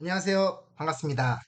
안녕하세요. 반갑습니다.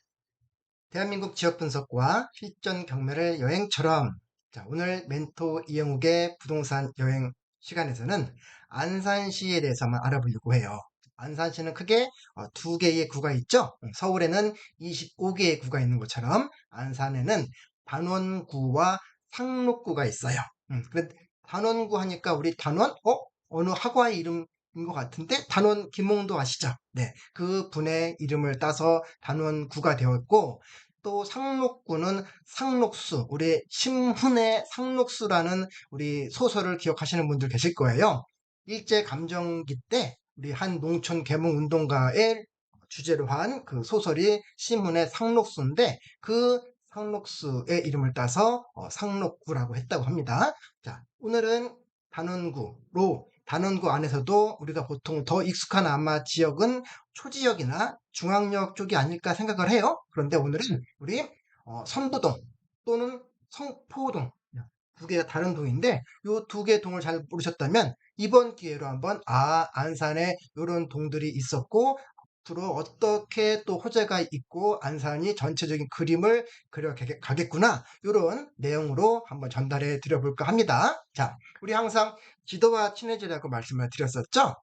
대한민국 지역 분석과 실전 경매를 여행처럼 자, 오늘 멘토 이영욱의 부동산 여행 시간에서는 안산시에 대해서만 알아보려고 해요. 안산시는 크게 어, 두 개의 구가 있죠. 서울에는 25개의 구가 있는 것처럼 안산에는 단원구와 상록구가 있어요. 음, 그래 단원구 하니까 우리 단원? 어? 어느 학과의 이름 것 같은데 단원 김홍도 아시죠? 네, 그 분의 이름을 따서 단원구가 되었고 또 상록구는 상록수, 우리 심훈의 상록수라는 우리 소설을 기억하시는 분들 계실 거예요. 일제 감정기 때 우리 한 농촌 개몽 운동가의 주제로 한 그 소설이 신문의 상록수인데 그 상록수의 이름을 따서 어, 상록구라고 했다고 합니다. 자, 오늘은 단원구로 단원구 안에서도 우리가 보통 더 익숙한 아마 지역은 초지역이나 중앙역 쪽이 아닐까 생각을 해요. 그런데 오늘은 우리 어, 선부동 또는 성포동 두 개가 다른 동인데 이 두 개 동을 잘 모르셨다면 이번 기회로 한번 아 안산에 이런 동들이 있었고 앞으로 어떻게 또 호재가 있고 안산이 전체적인 그림을 그려가겠구나 이런 내용으로 한번 전달해 드려볼까 합니다. 자, 우리 항상 지도와 친해지라고 말씀을 드렸었죠.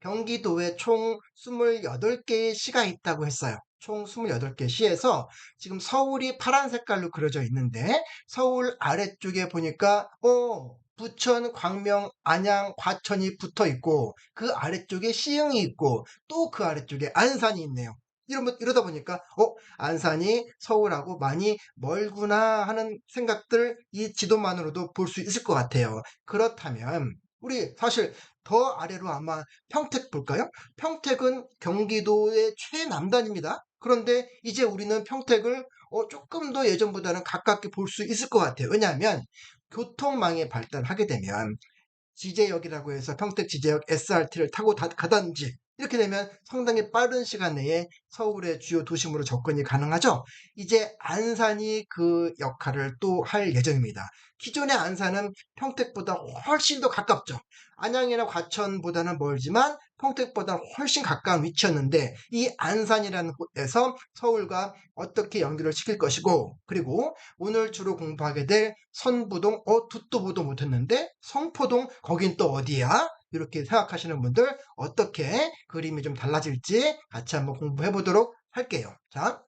경기도에 총 28개의 시가 있다고 했어요. 총 28개 시에서 지금 서울이 파란 색깔로 그려져 있는데 서울 아래쪽에 보니까 어 부천, 광명, 안양, 과천이 붙어 있고 그 아래쪽에 시흥이 있고 또 그 아래쪽에 안산이 있네요. 이러면 이러다 보니까 어 안산이 서울하고 많이 멀구나 하는 생각들 이 지도만으로도 볼 수 있을 것 같아요. 그렇다면 우리 사실 더 아래로 아마 평택 볼까요? 평택은 경기도의 최남단입니다. 그런데 이제 우리는 평택을 어, 조금 더 예전보다는 가깝게 볼 수 있을 것 같아요. 왜냐하면 교통망이 발달하게 되면 지제역이라고 해서 평택 지제역 SRT를 타고 가든지 이렇게 되면 상당히 빠른 시간 내에 서울의 주요 도심으로 접근이 가능하죠. 이제 안산이 그 역할을 또 할 예정입니다. 기존의 안산은 평택보다 훨씬 더 가깝죠. 안양이나 과천보다는 멀지만 평택보다 훨씬 가까운 위치였는데 이 안산이라는 곳에서 서울과 어떻게 연결을 시킬 것이고 그리고 오늘 주로 공부하게 될 선부동 어 듣도 보도 못했는데 성포동 거긴 또 어디야? 이렇게 생각하시는 분들 어떻게 그림이 좀 달라질지 같이 한번 공부해 보도록 할게요. 자,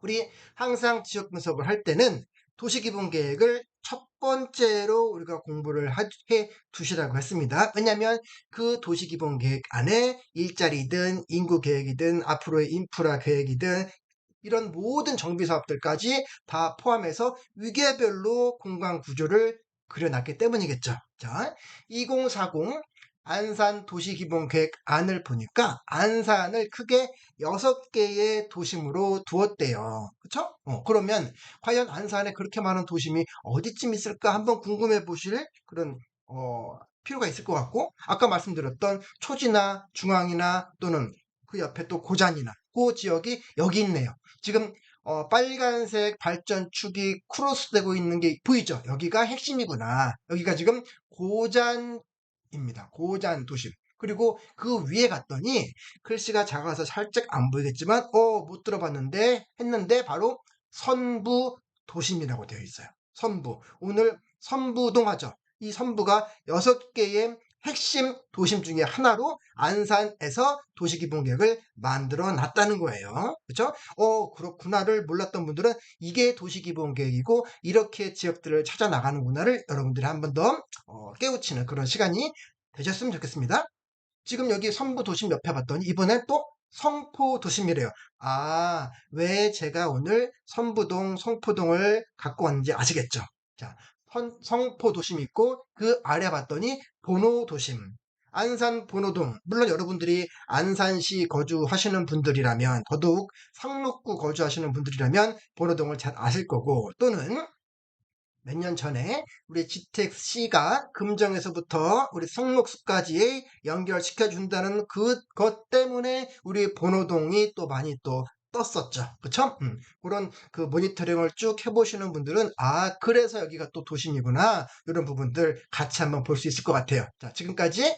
우리 항상 지역 분석을 할 때는 도시기본 계획을 첫 번째로 우리가 공부를 해 두시라고 했습니다. 왜냐하면 그 도시기본 계획 안에 일자리든 인구 계획이든 앞으로의 인프라 계획이든 이런 모든 정비 사업들까지 다 포함해서 위계별로 공간 구조를 그려놨기 때문이겠죠. 자, 2040 안산 도시기본계획 안을 보니까 안산을 크게 6개의 도심으로 두었대요. 그쵸? 어, 그러면 과연 안산에 그렇게 많은 도심이 어디쯤 있을까 한번 궁금해 보실 그런 어, 필요가 있을 것 같고 아까 말씀드렸던 초지나 중앙이나 또는 그 옆에 또 고잔이나 그 지역이 여기 있네요. 지금 어, 빨간색 발전축이 크로스되고 있는 게 보이죠? 여기가 핵심이구나. 여기가 지금 고잔 입니다. 고잔 도심. 그리고 그 위에 갔더니 글씨가 작아서 살짝 안 보이겠지만 어 못 들어봤는데 했는데 바로 선부 도심이라고 되어 있어요. 선부. 오늘 선부동 하죠. 이 선부가 여섯 개의 핵심 도심 중에 하나로 안산에서 도시기본 계획을 만들어 놨다는 거예요. 그렇죠? 어 그렇구나를 몰랐던 분들은 이게 도시기본 계획이고 이렇게 지역들을 찾아 나가는구나를 여러분들이 한 번더 어, 깨우치는 그런 시간이 되셨으면 좋겠습니다. 지금 여기 선부 도심 옆에 봤더니 이번엔 또 성포 도심이래요. 아, 왜 제가 오늘 선부동, 성포동을 갖고 왔는지 아시겠죠? 자, 성포 도심이 있고 그 아래 봤더니 본호 도심. 안산 본호동. 물론 여러분들이 안산시 거주하시는 분들이라면 더더욱 상록구 거주하시는 분들이라면 본호동을 잘 아실 거고 또는 몇 년 전에 우리 GTX-C가 금정에서부터 우리 성록수까지 연결시켜 준다는 그것 때문에 우리 본호동이 또 많이 또 떴었죠. 그쵸? 음, 그런 그 모니터링을 쭉 해보시는 분들은 아 그래서 여기가 또 도심이구나 이런 부분들 같이 한번 볼 수 있을 것 같아요. 자 지금까지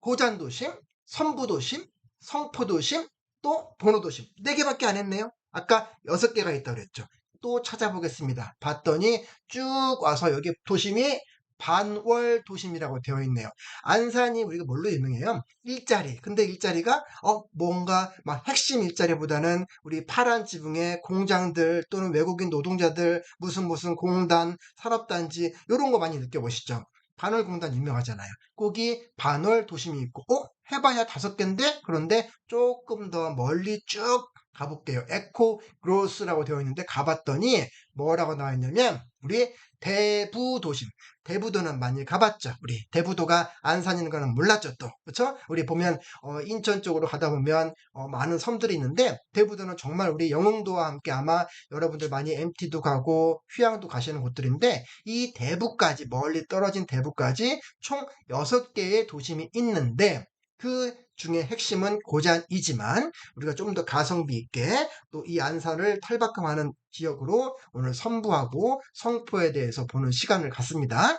고잔도심, 선부도심, 성포도심, 또 번호 도심 4개밖에 안 했네요. 아까 6개가 있다고 그랬죠. 또 찾아보겠습니다. 봤더니 쭉 와서 여기 도심이 반월 도심이라고 되어 있네요. 안산이 우리가 뭘로 유명해요? 일자리. 근데 일자리가 어 뭔가 막 핵심 일자리보다는 우리 파란 지붕의 공장들 또는 외국인 노동자들 무슨 무슨 공단, 산업단지 이런 거 많이 느껴보시죠? 반월 공단 유명하잖아요. 거기 반월 도심이 있고 어? 해봐야 다섯 개인데 그런데 조금 더 멀리 쭉 가볼게요. 에코 그로스라고 되어 있는데 가봤더니 뭐라고 나와 있냐면 우리 대부 도심. 대부도는 많이 가봤죠. 우리 대부도가 안산인 거는 몰랐죠 또. 그렇죠? 우리 보면 어, 인천 쪽으로 가다 보면 어, 많은 섬들이 있는데 대부도는 정말 우리 영흥도와 함께 아마 여러분들 많이 MT도 가고 휴양도 가시는 곳들인데 이 대부까지 멀리 떨어진 대부까지 총 6개의 도심이 있는데 그 중에 핵심은 고잔이지만 우리가 좀 더 가성비 있게 또 이 안산을 탈바꿈하는 지역으로 오늘 선부하고 성포에 대해서 보는 시간을 갖습니다.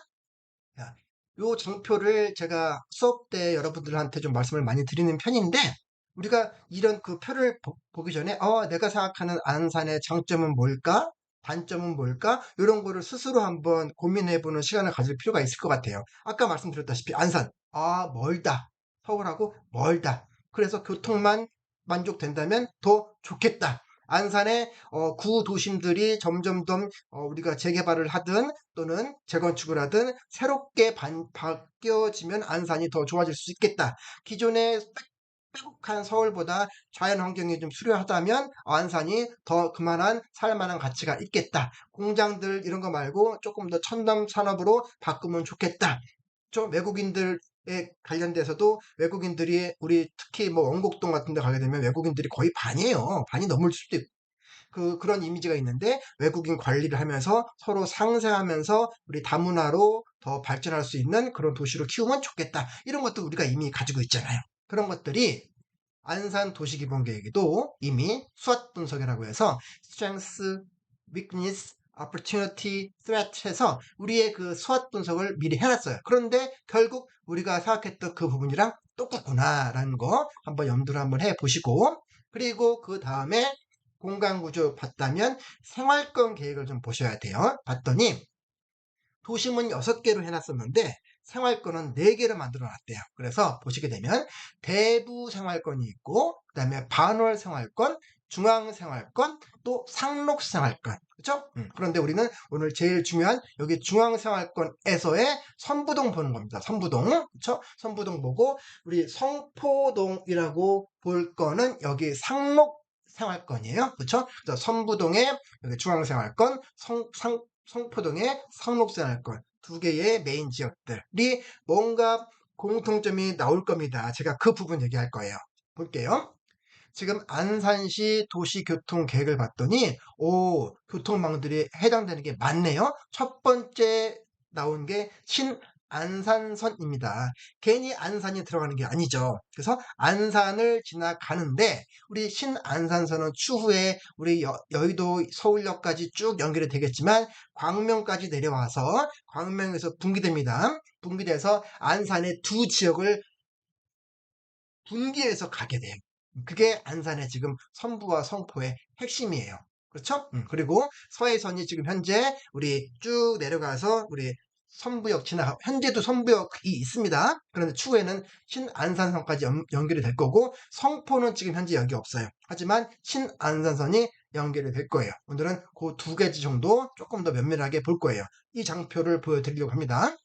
이 장표를 제가 수업 때 여러분들한테 좀 말씀을 많이 드리는 편인데 우리가 이런 그 표를 보, 기 전에 어, 내가 생각하는 안산의 장점은 뭘까? 단점은 뭘까? 이런 거를 스스로 한번 고민해보는 시간을 가질 필요가 있을 것 같아요. 아까 말씀드렸다시피 안산, 아 멀다. 서울하고 멀다. 그래서 교통만 만족된다면 더 좋겠다. 안산의 어, 구도심들이 점점점 어, 우리가 재개발을 하든 또는 재건축을 하든 새롭게 반, 바뀌어지면 안산이 더 좋아질 수 있겠다. 기존의 빼곡한 서울보다 자연 환경이 좀 수려하다면 안산이 더 그만한 살만한 가치가 있겠다. 공장들 이런 거 말고 조금 더 첨단 산업으로 바꾸면 좋겠다. 좀 외국인들 에 관련돼서도 외국인들이 우리 특히 뭐 원곡동 같은 데 가게 되면 외국인들이 거의 반이에요. 반이 넘을 수도 있고. 그, 그런 이미지가 있는데 외국인 관리를 하면서 서로 상생하면서 우리 다문화로 더 발전할 수 있는 그런 도시로 키우면 좋겠다. 이런 것도 우리가 이미 가지고 있잖아요. 그런 것들이 안산 도시기본계획에도 이미 수학 분석이라고 해서 strength, weakness, opportunity, threat 해서 우리의 그 수학 분석을 미리 해놨어요. 그런데 결국 우리가 생각했던 그 부분이랑 똑같구나라는 거 한번 염두를 한번 해보시고 그리고 그 다음에 공간구조 봤다면 생활권 계획을 좀 보셔야 돼요. 봤더니 도심은 6개로 해놨었는데 생활권은 4개로 만들어 놨대요. 그래서 보시게 되면 대부 생활권이 있고 그 다음에 반월 생활권, 중앙생활권, 또 상록생활권. 그렇죠? 음, 그런데 우리는 오늘 제일 중요한 여기 중앙생활권에서의 선부동 보는 겁니다. 선부동. 그렇죠? 선부동 보고 우리 성포동이라고 볼 거는 여기 상록 생활권이에요. 그렇죠? 선부동의 여기 중앙생활권, 성, 상, 성포동의 상록생활권 두 개의 메인 지역들이 뭔가 공통점이 나올 겁니다. 제가 그 부분 얘기할 거예요. 볼게요. 지금 안산시 도시교통 계획을 봤더니 오 교통망들이 해당되는 게 많네요. 첫 번째 나온 게 신안산선입니다. 괜히 안산이 들어가는 게 아니죠. 그래서 안산을 지나가는데 우리 신안산선은 추후에 우리 여, 여의도 서울역까지 쭉 연결이 되겠지만 광명까지 내려와서 광명에서 분기됩니다. 분기돼서 안산의 두 지역을 분기해서 가게 돼요. 그게 안산의 지금 선부와 성포의 핵심이에요. 그렇죠? 음, 그리고 서해선이 지금 현재 우리 쭉 내려가서 우리 선부역 지나 현재도 선부역이 있습니다. 그런데 추후에는 신안산선까지 연, 연결이 될 거고 성포는 지금 현재 여기 없어요. 하지만 신안산선이 연결이 될 거예요. 오늘은 그두 가지 정도 조금 더 면밀하게 볼 거예요. 이 장표를 보여드리려고 합니다.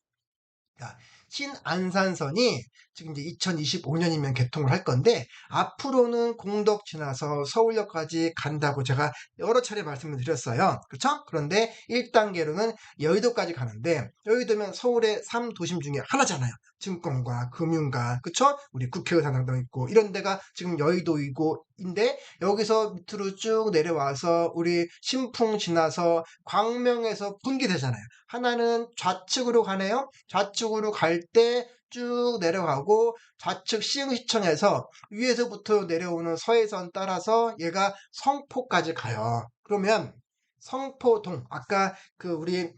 자, 신안산선이 지금 이제 2025년이면 개통을 할 건데 앞으로는 공덕 지나서 서울역까지 간다고 제가 여러 차례 말씀을 드렸어요. 그렇죠? 그런데 1단계로는 여의도까지 가는데 여의도면 서울의 3도심 중에 하나잖아요. 증권과 금융가 그쵸? 우리 국회의사당도 있고 이런 데가 지금 여의도이고 인데 여기서 밑으로 쭉 내려와서 우리 신풍 지나서 광명에서 분기되잖아요. 하나는 좌측으로 가네요. 좌측으로 갈때 쭉 내려가고 좌측 시흥시청에서 위에서부터 내려오는 서해선 따라서 얘가 성포까지 가요. 그러면 성포동 아까 그 우리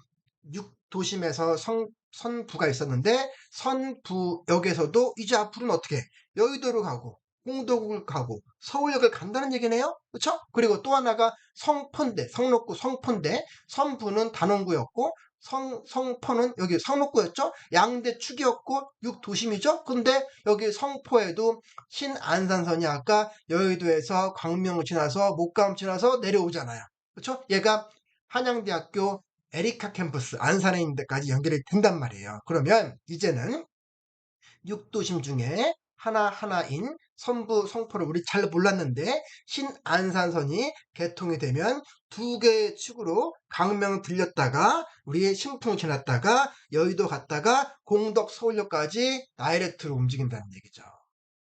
6도심에서 성 선부가 있었는데 선부역에서도 이제 앞으로는 어떻게 여의도로 가고 공덕을 가고 서울역을 간다는 얘기네요. 그렇죠? 그리고 또 하나가 성포인데 성록구 성포인데 선부는 단원구였고 성, 성포는 여기 성록구였죠? 양대 축이었고 육도심이죠? 근데 여기 성포에도 신안산선이 아까 여의도에서 광명을 지나서 목감 지나서 내려오잖아요. 그렇죠? 얘가 한양대학교 에리카 캠퍼스 안산에 있는 데까지 연결이 된단 말이에요. 그러면 이제는 육도심 중에 하나하나인 선부 성포를 우리 잘 몰랐는데 신안산선이 개통이 되면 두 개의 축으로 강명 들렸다가 우리 신풍 지났다가 여의도 갔다가 공덕 서울역까지 다이렉트로 움직인다는 얘기죠.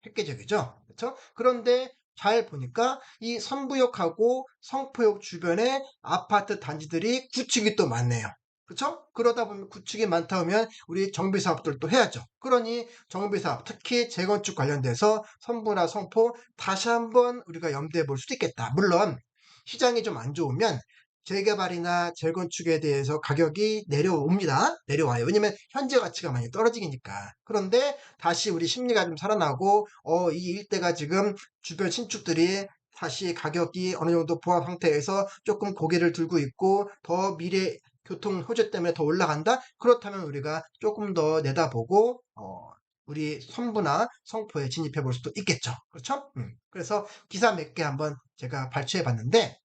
획기적이죠. 그렇죠? 그런데 잘 보니까 이 선부역하고 성포역 주변에 아파트 단지들이 구축이 또 많네요. 그렇죠? 그러다 보면 구축이 많다 보면 우리 정비 사업들도 해야죠. 그러니 정비 사업, 특히 재건축 관련돼서 선부나 성포 다시 한번 우리가 염두에 볼 수도 있겠다. 물론 시장이 좀 안 좋으면 재개발이나 재건축에 대해서 가격이 내려옵니다. 내려와요. 왜냐면 현재 가치가 많이 떨어지니까. 그런데 다시 우리 심리가 좀 살아나고 어, 이 일대가 지금 주변 신축들이 다시 가격이 어느 정도 보합 상태에서 조금 고개를 들고 있고 더 미래 교통 호재 때문에 더 올라간다? 그렇다면 우리가 조금 더 내다보고 어, 우리 선부나 성포에 진입해 볼 수도 있겠죠. 그렇죠? 음. 그래서 기사 몇 개 한번 제가 발췌해 봤는데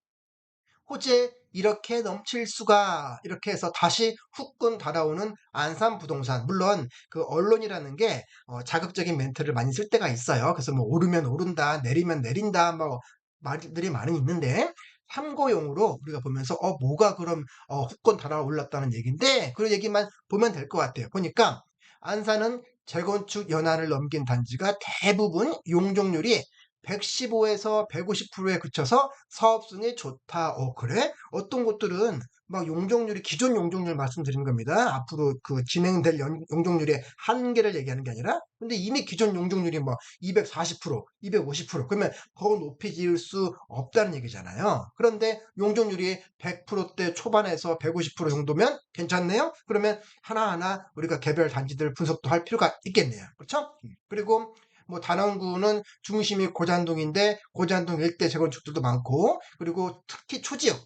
호재 이렇게 넘칠 수가 이렇게 해서 다시 후끈 달아오는 안산 부동산 물론 그 언론이라는 게 어, 자극적인 멘트를 많이 쓸 때가 있어요 그래서 뭐 오르면 오른다 내리면 내린다 뭐 말들이 많이 있는데 참고용으로 우리가 보면서 어 뭐가 그럼 어, 후끈 달아 올랐다는 얘기인데 그 얘기만 보면 될 것 같아요. 보니까 안산은 재건축 연한을 넘긴 단지가 대부분 용적률이 115에서 150%에 그쳐서 사업성이 좋다. 어, 그래? 어떤 곳들은 막 용적률이 기존 용적률 말씀드리는 겁니다. 앞으로 그 진행될 연- 용적률의 한계를 얘기하는 게 아니라 근데 이미 기존 용적률이 뭐 240%, 250% 그러면 더 높이 지을 수 없다는 얘기잖아요. 그런데 용적률이 100%대 초반에서 150% 정도면 괜찮네요. 그러면 하나하나 우리가 개별 단지들 분석도 할 필요가 있겠네요. 그렇죠? 그리고 뭐 단원구는 중심이 고잔동인데 고잔동 일대 재건축들도 많고 그리고 특히 초지역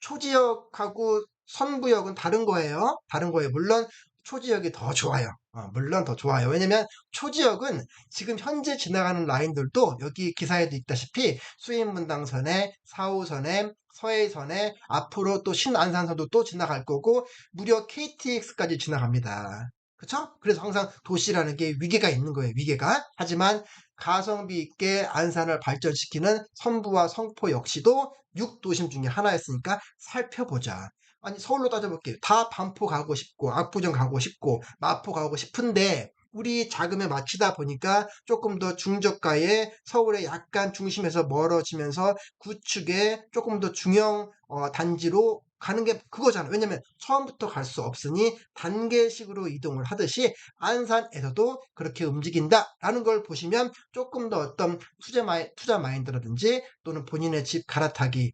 초지역하고 선부역은 다른 거예요. 다른 거예요. 물론 초지역이 더 좋아요. 어, 물론 더 좋아요. 왜냐면 초지역은 지금 현재 지나가는 라인들도 여기 기사에도 있다시피 수인분당선에 4호선에 서해선에 앞으로 또 신안산선도 또 지나갈 거고 무려 KTX까지 지나갑니다. 그쵸? 그래서 항상 도시라는 게 위계가 있는 거예요. 위계가. 하지만 가성비 있게 안산을 발전시키는 선부와 성포 역시도 6도심 중에 하나였으니까 살펴보자. 아니 서울로 따져볼게요. 다 반포 가고 싶고 압구정 가고 싶고 마포 가고 싶은데 우리 자금에 맞추다 보니까 조금 더 중저가의 서울의 약간 중심에서 멀어지면서 구축에 조금 더 중형 어, 단지로 가는 게 그거잖아. 왜냐면 처음부터 갈 수 없으니 단계식으로 이동을 하듯이 안산에서도 그렇게 움직인다라는 걸 보시면 조금 더 어떤 투자, 마이, 투자 마인드라든지 또는 본인의 집 갈아타기의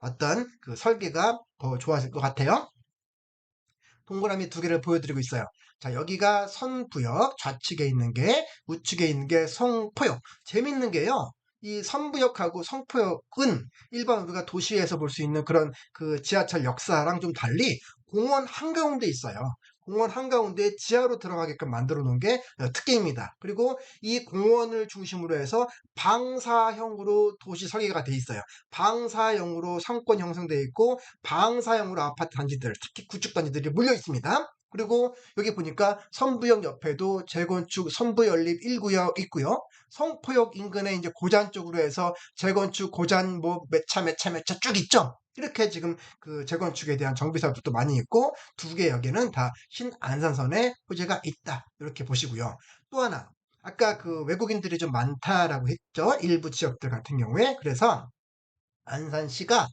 어떤 그 설계가 더 좋아질 것 같아요. 동그라미 두 개를 보여드리고 있어요. 자, 여기가 선부역, 좌측에 있는 게, 우측에 있는 게 성포역. 재밌는 게요. 이 선부역하고 성포역은 일반 우리가 도시에서 볼 수 있는 그런 그 지하철 역사랑 좀 달리 공원 한가운데 있어요. 공원 한가운데 지하로 들어가게끔 만들어 놓은 게 특징입니다. 그리고 이 공원을 중심으로 해서 방사형으로 도시 설계가 돼 있어요. 방사형으로 상권 형성되어 있고 방사형으로 아파트 단지들, 특히 구축 단지들이 물려 있습니다. 그리고 여기 보니까 선부역 옆에도 재건축 선부 연립 1구역 있고요. 성포역 인근에 이제 고잔 쪽으로 해서 재건축 고잔 뭐 몇 차 몇 차 몇 차 쭉 있죠. 이렇게 지금 그 재건축에 대한 정비 사업도 많이 있고 두 개 역에는 다 신안산선에 호재가 있다. 이렇게 보시고요. 또 하나 아까 그 외국인들이 좀 많다라고 했죠. 일부 지역들 같은 경우에 그래서 안산시가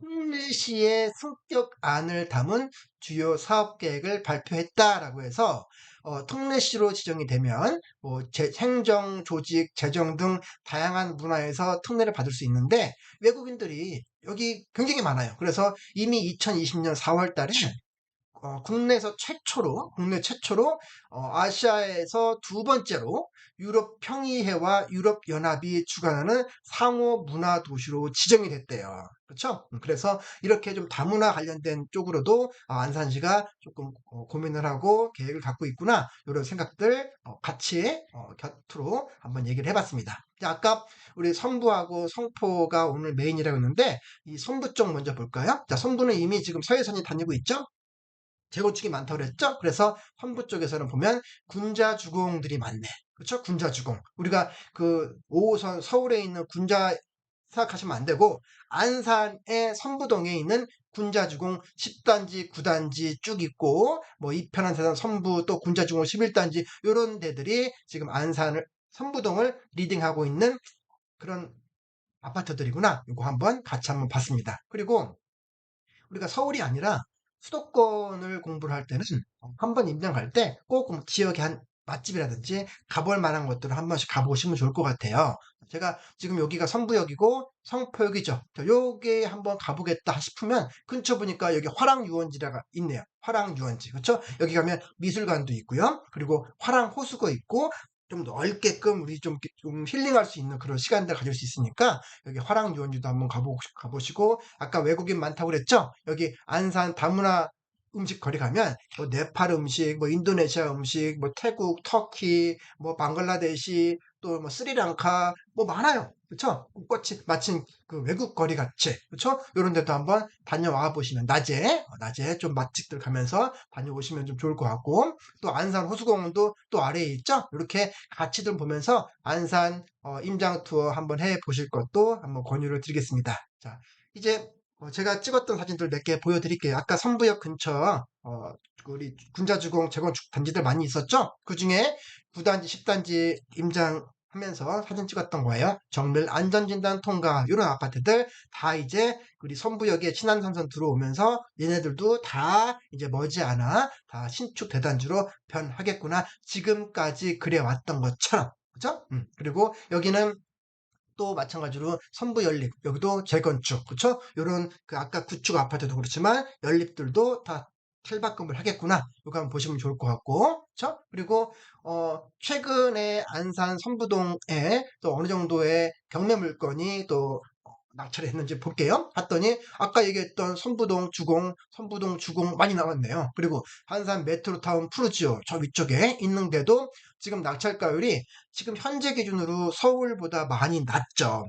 통일시의 성격안을 담은 주요 사업 계획을 발표했다라고 해서 어, 특례시로 지정이 되면 뭐 제, 행정, 조직, 재정 등 다양한 문화에서 특례를 받을 수 있는데 외국인들이 여기 굉장히 많아요. 그래서 이미 2020년 4월 달에 어, 국내에서 최초로 국내 최초로 어, 아시아에서 두 번째로 유럽 평의회와 유럽 연합이 주관하는 상호 문화 도시로 지정이 됐대요. 그렇죠? 음, 그래서 이렇게 좀 다문화 관련된 쪽으로도 아, 안산시가 조금 어, 고민을 하고 계획을 갖고 있구나 이런 생각들 어, 같이 어, 곁으로 한번 얘기를 해봤습니다. 아까 우리 선부하고 성포가 오늘 메인이라고 했는데 이 선부 쪽 먼저 볼까요? 자, 선부는 이미 지금 서해선이 다니고 있죠? 재건축이 많다고 그랬죠? 그래서 선부 쪽에서는 보면 군자 주공들이 많네. 그렇죠? 군자 주공. 우리가 그 5호선 서울에 있는 군자 생각하시면 안 되고 안산의 선부동에 있는 군자주공 10단지, 9단지 쭉 있고 뭐 이편한 세상 선부 또 군자주공 11단지 이런 데들이 지금 안산을 선부동을 리딩하고 있는 그런 아파트들이구나. 이거 한번 같이 한번 봤습니다. 그리고 우리가 서울이 아니라 수도권을 공부를 할 때는 한 번 임장 갈 때 꼭 지역의 한 맛집이라든지 가볼 만한 것들을 한 번씩 가보시면 좋을 것 같아요. 제가 지금 여기가 선부역이고 성포역이죠. 여기 한번 가보겠다 싶으면 근처 보니까 여기 화랑유원지가 있네요. 화랑유원지. 그렇죠? 여기 가면 미술관도 있고요. 그리고 화랑호수가 있고 좀 넓게끔 우리 좀, 좀 힐링할 수 있는 그런 시간들 가질 수 있으니까 여기 화랑 유원지도 한번 가보, 가보시고 아까 외국인 많다고 그랬죠? 여기 안산 다문화 음식 거리 가면 뭐 네팔 음식, 뭐 인도네시아 음식, 뭐 태국, 터키, 뭐 방글라데시, 또 뭐 스리랑카 뭐 많아요. 그렇죠? 꽃이 마침 그 외국 거리 같이 그렇죠? 이런 데도 한번 다녀와 보시면 낮에 어, 낮에 좀 맛집들 가면서 다녀오시면 좀 좋을 것 같고 또 안산 호수공원도 또 아래에 있죠? 이렇게 같이 좀 보면서 안산 어, 임장 투어 한번 해 보실 것도 한번 권유를 드리겠습니다. 자 이제 어, 제가 찍었던 사진들 몇 개 보여드릴게요. 아까 선부역 근처 어, 우리 군자주공 재건축 단지들 많이 있었죠? 그 중에 9단지, 10단지 임장 하면서 사진 찍었던 거예요. 정밀 안전진단 통과 이런 아파트들 다 이제 우리 선부역에 신안산선 들어오면서 얘네들도 다 이제 머지않아 다 신축 대단지로 변하겠구나. 지금까지 그래 왔던 것처럼 그죠? 음, 그리고 여기는 또 마찬가지로 선부 연립 여기도 재건축 그렇죠? 이런 그 아까 구축 아파트도 그렇지만 연립들도 다 탈바꿈을 하겠구나. 이거 한번 보시면 좋을 것 같고, 그렇죠? 그리고 어, 최근에 안산 선부동에 또 어느 정도의 경매 물건이 또 낙찰을 했는지 볼게요. 봤더니 아까 얘기했던 선부동 주공, 선부동 주공 많이 나왔네요. 그리고 한산 메트로타운 푸르지오 저 위쪽에 있는데도 지금 낙찰가율이 지금 현재 기준으로 서울보다 많이 낮죠.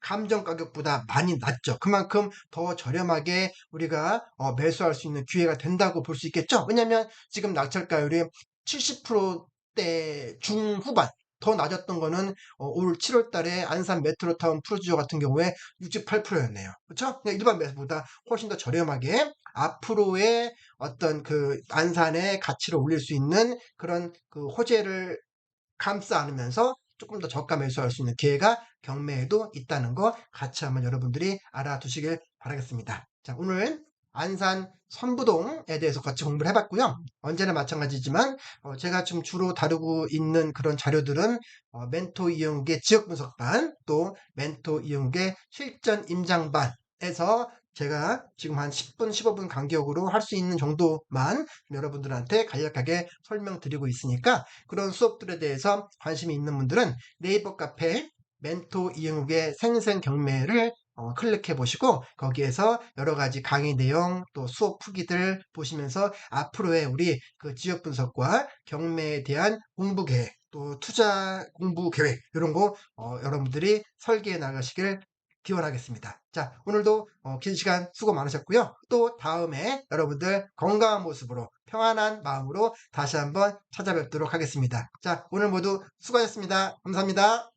감정 가격보다 많이 낮죠. 그만큼 더 저렴하게 우리가 어, 매수할 수 있는 기회가 된다고 볼 수 있겠죠. 왜냐하면 지금 낙찰가율이 70%대 중후반 더 낮았던 거는 어, 올 7월 달에 안산 메트로타운 프로지오 같은 경우에 68%였네요. 그렇죠? 일반 매수보다 훨씬 더 저렴하게 앞으로의 어떤 그 안산의 가치를 올릴 수 있는 그런 그 호재를 감싸 안으면서 조금 더 저가 매수할 수 있는 기회가 경매에도 있다는 거 같이 한번 여러분들이 알아두시길 바라겠습니다. 자, 오늘 안산 선부동에 대해서 같이 공부를 해봤고요. 언제나 마찬가지지만 어, 제가 지금 주로 다루고 있는 그런 자료들은 어, 멘토 이용국의 지역 분석반 또 멘토 이용국의 실전 임장반 에서 제가 지금 한 10분, 15분 간격으로 할 수 있는 정도만 여러분들한테 간략하게 설명드리고 있으니까 그런 수업들에 대해서 관심이 있는 분들은 네이버 카페 멘토 이용국의 생생 경매를 어, 클릭해 보시고 거기에서 여러 가지 강의 내용 또 수업 후기들 보시면서 앞으로의 우리 그 지역 분석과 경매에 대한 공부 계획 또 투자 공부 계획 이런 거 어, 여러분들이 설계해 나가시길 기원하겠습니다. 자, 오늘도 어, 긴 시간 수고 많으셨고요. 또 다음에 여러분들 건강한 모습으로 평안한 마음으로 다시 한번 찾아뵙도록 하겠습니다. 자, 오늘 모두 수고하셨습니다. 감사합니다.